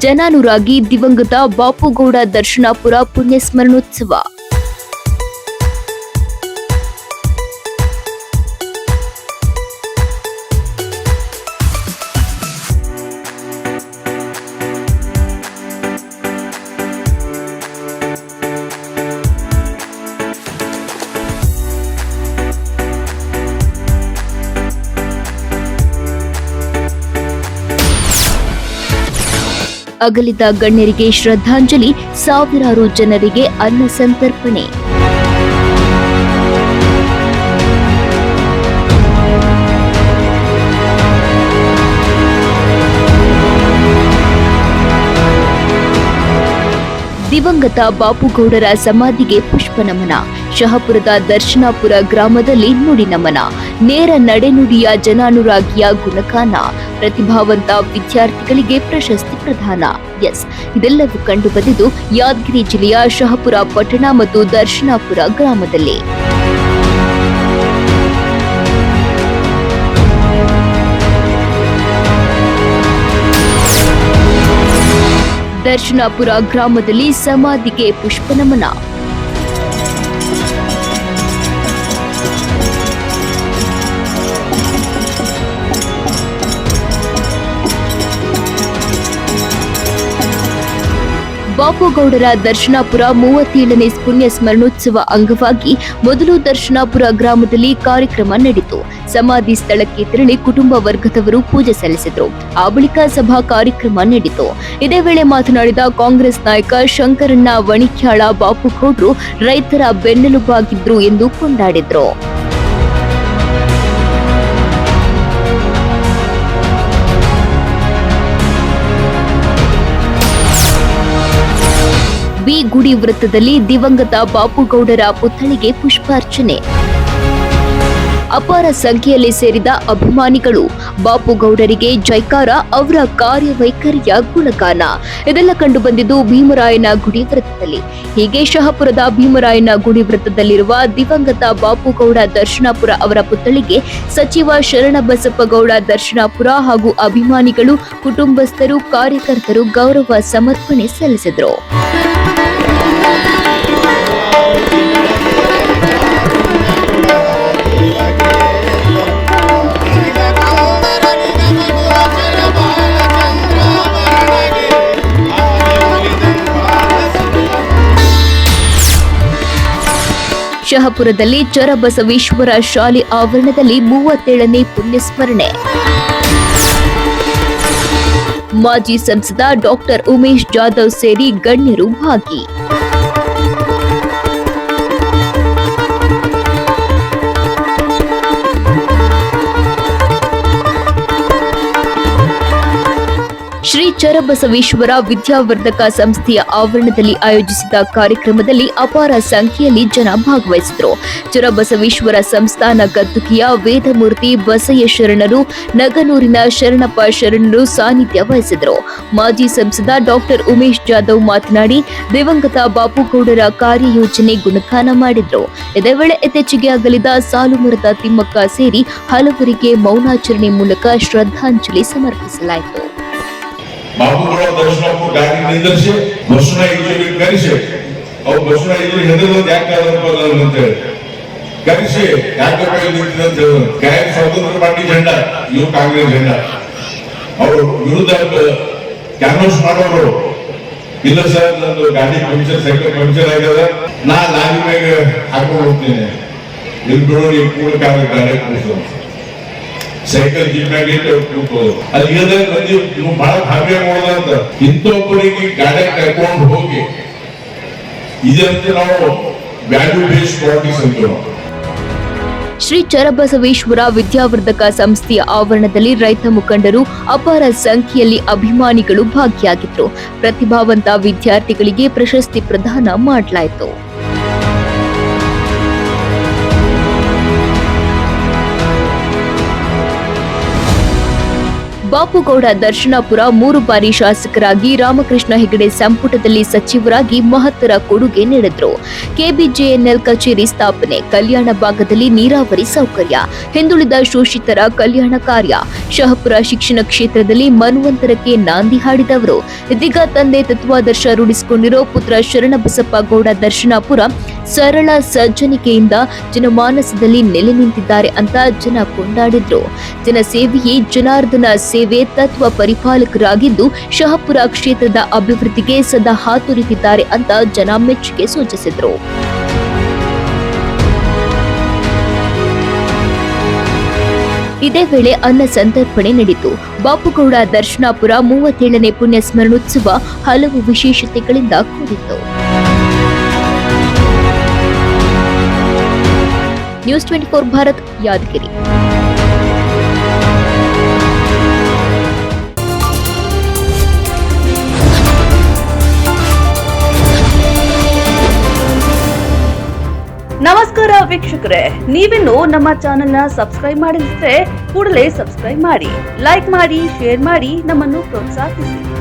ಜನಾನುರಾಗಿ ದಿವಂಗತ ಬಾಪುಗೌಡ ದರ್ಶನಾಪುರ ಪುಣ್ಯಸ್ಮರಣೋತ್ಸವ. ಅಗಲಿದ ಗಣ್ಯರಿಗೆ ಶ್ರದ್ಧಾಂಜಲಿ ಸಾವಿರಾರು ಜನರಿಗೆ ಅನ್ನ ಸಂತರ್ಪಣೆ. ದಿವಂಗತ ಬಾಪುಗೌಡರ ಸಮಾಧಿಗೆ ಪುಷ್ಪ ನಮನ ಶಹಪುರದ ದರ್ಶನಾಪುರ ಗ್ರಾಮದಲ್ಲಿ ನುಡಿ ನಮನ. ನೇರ ನಡೆನುಡಿಯ ಜನಾನುರಾಗಿಯ ಗುಣಗಾನ. ಪ್ರತಿಭಾವಂತ ವಿದ್ಯಾರ್ಥಿಗಳಿಗೆ ಪ್ರಶಸ್ತಿ ಪ್ರದಾನ. ಎಸ್. ಇದೆಲ್ಲವೂ ಕಂಡುಬಂದಿದ್ದು ಯಾದಗಿರಿ ಜಿಲ್ಲೆಯ ಶಹಪುರ ಪಟ್ಟಣ ಮತ್ತು ದರ್ಶನಾಪುರ ಗ್ರಾಮದಲ್ಲಿ. ದರ್ಶನಾಪುರ ಗ್ರಾಮದಲ್ಲಿ ಸಮಾಧಿಗೆ ಪುಷ್ಪ ನಮನ ಬಾಪುಗೌಡರ ದರ್ಶನಾಪುರ ಮೂವತ್ತೇಳನೇ ಪುಣ್ಯ ಸ್ಮರಣೋತ್ಸವ ಅಂಗವಾಗಿ ಮೊದಲು ದರ್ಶನಾಪುರ ಗ್ರಾಮದಲ್ಲಿ ಕಾರ್ಯಕ್ರಮ ನಡೆಯಿತು. ಸಮಾಧಿ ಸ್ಥಳಕ್ಕೆ ತೆರಳಿ ಕುಟುಂಬ ವರ್ಗದವರು ಪೂಜೆ ಸಲ್ಲಿಸಿದರು. ಆ ಬಳಿಕ ಸಭಾ ಕಾರ್ಯಕ್ರಮ ನಡೆಯಿತು. ಇದೇ ವೇಳೆ ಮಾತನಾಡಿದ ಕಾಂಗ್ರೆಸ್ ನಾಯಕ ಶಂಕರಣ್ಣ ವಣಿಕ್ಯಾಳ ಬಾಪುಗೌಡ್ರು ರೈತರ ಬೆನ್ನೆಲುಬಾಗಿದ್ರು ಎಂದು ಕೊಂಡಾಡಿದ್ರು. ಬಿ ಗುಡಿ ವೃತ್ತದಲ್ಲಿ ದಿವಂಗತ ಬಾಪುಗೌಡರ ಪುತ್ಥಳಿಗೆ ಪುಷ್ಪಾರ್ಚನೆ. ಅಪಾರ ಸಂಖ್ಯೆಯಲ್ಲಿ ಸೇರಿದ ಅಭಿಮಾನಿಗಳು ಬಾಪುಗೌಡರಿಗೆ ಜೈಕಾರ ಅವರ ಕಾರ್ಯವೈಖರಿಯ ಗುಣಗಾನ. ಇದೆಲ್ಲ ಕಂಡುಬಂದಿದ್ದು ಭೀಮರಾಯನ ಗುಡಿ ವೃತ್ತದಲ್ಲಿ. ಹೀಗೆ ಶಹಪುರದ ಭೀಮರಾಯನ ಗುಡಿ ವೃತ್ತದಲ್ಲಿರುವ ದಿವಂಗತ ಬಾಪುಗೌಡ ದರ್ಶನಾಪುರ ಅವರ ಪುತ್ಥಳಿಗೆ ಸಚಿವ ಶರಣಬಸಪ್ಪಗೌಡ ದರ್ಶನಾಪುರ ಹಾಗೂ ಅಭಿಮಾನಿಗಳು, ಕುಟುಂಬಸ್ಥರು, ಕಾರ್ಯಕರ್ತರು ಗೌರವ ಸಮರ್ಪಣೆ ಸಲ್ಲಿಸಿದರು. ಶಹಪುರದಲ್ಲಿ ಚರಬಸವೇಶ್ವರ ಶಾಲೆ ಆವರಣದಲ್ಲಿ ಮೂವತ್ತೇಳನೇ ಪುಣ್ಯಸ್ಮರಣೆ. ಮಾಜಿ ಸಂಸದ ಡಾಕ್ಟರ್ ಉಮೇಶ್ ಜಾಧವ್ ಸೇರಿ ಗಣ್ಯರು ಭಾಗಿ. ಚರಬಸವೇಶ್ವರ ವಿದ್ಯಾವರ್ಧಕ ಸಂಸ್ಥೆಯ ಆವರಣದಲ್ಲಿ ಆಯೋಜಿಸಿದ ಕಾರ್ಯಕ್ರಮದಲ್ಲಿ ಅಪಾರ ಸಂಖ್ಯೆಯಲ್ಲಿ ಜನ ಭಾಗವಹಿಸಿದರು. ಚರಬಸವೇಶ್ವರ ಸಂಸ್ಥಾನ ಗದ್ದುಗೆಯ ವೇದಮೂರ್ತಿ ಬಸಯ್ಯ ಶರಣರು, ನಗನೂರಿನ ಶರಣಪ್ಪ ಶರಣರು ಸಾನ್ನಿಧ್ಯ ವಹಿಸಿದರು. ಮಾಜಿ ಸಂಸದ ಡಾಕ್ಟರ್ ಉಮೇಶ್ ಜಾಧವ್ ಮಾತನಾಡಿ, ದಿವಂಗತ ಬಾಪುಗೌಡರ ಕಾರ್ಯಯೋಜನೆ ಗುಣಗಾನ ಮಾಡಿದರು. ಇದೇ ವೇಳೆ ಇತ್ತೀಚೆಗೆ ಅಗಲಿದ ಸಾಲುಮರದ ತಿಮ್ಮಕ್ಕ ಸೇರಿ ಹಲವರಿಗೆ ಮೌನಾಚರಣೆ ಮೂಲಕ ಶ್ರದ್ಧಾಂಜಲಿ ಸಮರ್ಪಿಸಲಾಯಿತು. ಬಾಬುಗಳ ದರ್ಶನಕ್ಕೂ ಗಾಡಿ ನಿಂದಿರಿಸಿ ಬಸ್ನ ಇಜ್ಜಲಿ ಕರೆಸಿ. ಅವ್ರು ಬಸ್ನ ಇಜ್ಜಲಿ ಹೆದರೋದು ಯಾಕೆ ಅಂತೇಳಿ ಕರೆಸಿ, ಯಾಕೆ ಇಲ್ಲಿ ನಿಂತಿದೆ ಅಂತ ಹೇಳಿದ್ರು ಕಾಯಂ ಸ್ವತಂತ್ರ ಪಾರ್ಟಿ ಜೆಂಡ, ಇವು ಕಾಂಗ್ರೆಸ್ ಜೆಂಡ. ಅವರು ವಿರುದ್ಧ ಕ್ಯಾನ್ವಸ್ ಮಾಡೋರು. ಇಲ್ಲ ಸರ್, ನಂದು ಗಾಡಿ ಪಂಕ್ಚರ್ ಸೈಕಲ್ ಪಂಕ್ಚರ್ ಆಗ್ಯದ ನಾ ಲಾರಿ ಮೇಲೆ ಹಾಕೊಂಡು ಹೋಗ್ತೀನಿ. ಇಲ್ಲಿ ಬಿಡೋರು ಈ ಕೂಡ ಗಾಡಿ ಗಾಡಿ ಸೈಕಲ್ ಇಟ್ಟು ಕೂತ್ಕೊಳ್ಳೋದು ಅಲ್ಲಿ ಮಂದಿ ನೀವು ಬಹಳ ಭಾವ್ಯ ಮಾಡೋದಂತ ಇಂಥೊಬ್ಬರಿಗೆ ಗಾಡಿ ಕರ್ಕೊಂಡು ಹೋಗಿ ಇದಂತೆ ನಾವು ವ್ಯಾಲ್ಯೂ ಬೇಸ್ ಪಾಲಿಟಿಕ್ಸ್ ಅಂತೀವಿ ಶ್ರೀ ಚರಬಸವೇಶ್ವರ ವಿದ್ಯಾವರ್ಧಕ ಸಂಸ್ಥೆಯ ಆವರಣದಲ್ಲಿ ರೈತ ಮುಖಂಡರು ಅಪಾರ ಸಂಖ್ಯೆಯಲ್ಲಿ ಅಭಿಮಾನಿಗಳು ಭಾಗಿಯಾಗಿದ್ದರು ಪ್ರತಿಭಾವಂತ ವಿದ್ಯಾರ್ಥಿಗಳಿಗೆ ಪ್ರಶಸ್ತಿ ಪ್ರದಾನ ಮಾಡಲಾಯಿತು. ಬಾಪುಗೌಡ ದರ್ಶನಾಪುರ ಮೂರು ಬಾರಿ ಶಾಸಕರಾಗಿ ರಾಮಕೃಷ್ಣ ಹೆಗಡೆ ಸಂಪುಟದಲ್ಲಿ ಸಚಿವರಾಗಿ ಮಹತ್ತರ ಕೊಡುಗೆ ನೀಡಿದ್ರು. ಕೆಬಿಜೆಎನ್ಎಲ್ ಕಚೇರಿ ಸ್ಥಾಪನೆ, ಕಲ್ಯಾಣ ಭಾಗದಲ್ಲಿ ನೀರಾವರಿ ಸೌಕರ್ಯ, ಹಿಂದುಳಿದ ಶೋಷಿತರ ಕಲ್ಯಾಣ ಕಾರ್ಯ. ಶಹಪುರ ಶಿಕ್ಷಣ ಕ್ಷೇತ್ರದಲ್ಲಿ ಮನ್ವಂತರಕ್ಕೆ ನಾಂದಿ ಹಾಡಿದವರು. ಇದೀಗ ತಂದೆ ತತ್ವಾದರ್ಶ ರೂಢಿಸಿಕೊಂಡಿರೋ ಪುತ್ರ ಶರಣಬಸಪ್ಪ ಗೌಡ ದರ್ಶನಾಪುರ ಸರಳ ಸಜ್ಜನಿಕೆಯಿಂದ ಜನಮಾನಸದಲ್ಲಿ ನೆಲೆ ನಿಂತಿದ್ದಾರೆ ಅಂತ ಜನ ಕೊಂಡಾಡಿದ್ರು. ಜನಸೇವೆಯೇ ಜನಾರ್ದನ ಸೇವೆ, ತತ್ವ ಪರಿಪಾಲಕರಾಗಿದ್ದು ಶಹಪುರ ಕ್ಷೇತ್ರದ ಅಭಿವೃದ್ಧಿಗೆ ಸದಾ ಹಾತೊರಿತಿದ್ದಾರೆ ಅಂತ ಜನ ಮೆಚ್ಚುಗೆ ಸೂಚಿಸಿದ್ರು. ಇದೇ ವೇಳೆ ಅನ್ನ ಸಂತರ್ಪಣೆ ನಡೆಯಿತು. ಬಾಪುಗೌಡ ದರ್ಶನಾಪುರ ಮೂವತ್ತೇಳನೇ ಪುಣ್ಯ ಸ್ಮರಣೋತ್ಸವ ಹಲವು ವಿಶೇಷತೆಗಳಿಂದ ಕೂಡಿತ್ತು. News twenty four Bharat Yadgiri. ನಮಸ್ಕಾರ ವೀಕ್ಷಕರೇ, ನೀವಿನ್ನು ನಮ್ಮ ಚಾನೆಲ್ನ ಸಬ್ಸ್ಕ್ರೈಬ್ ಮಾಡಿದ್ರೆ ಕೂಡಲೇ ಸಬ್ಸ್ಕ್ರೈಬ್ ಮಾಡಿ, ಲೈಕ್ ಮಾಡಿ, ಶೇರ್ ಮಾಡಿ, ನಮ್ಮನ್ನು ಪ್ರೋತ್ಸಾಹಿಸಿ.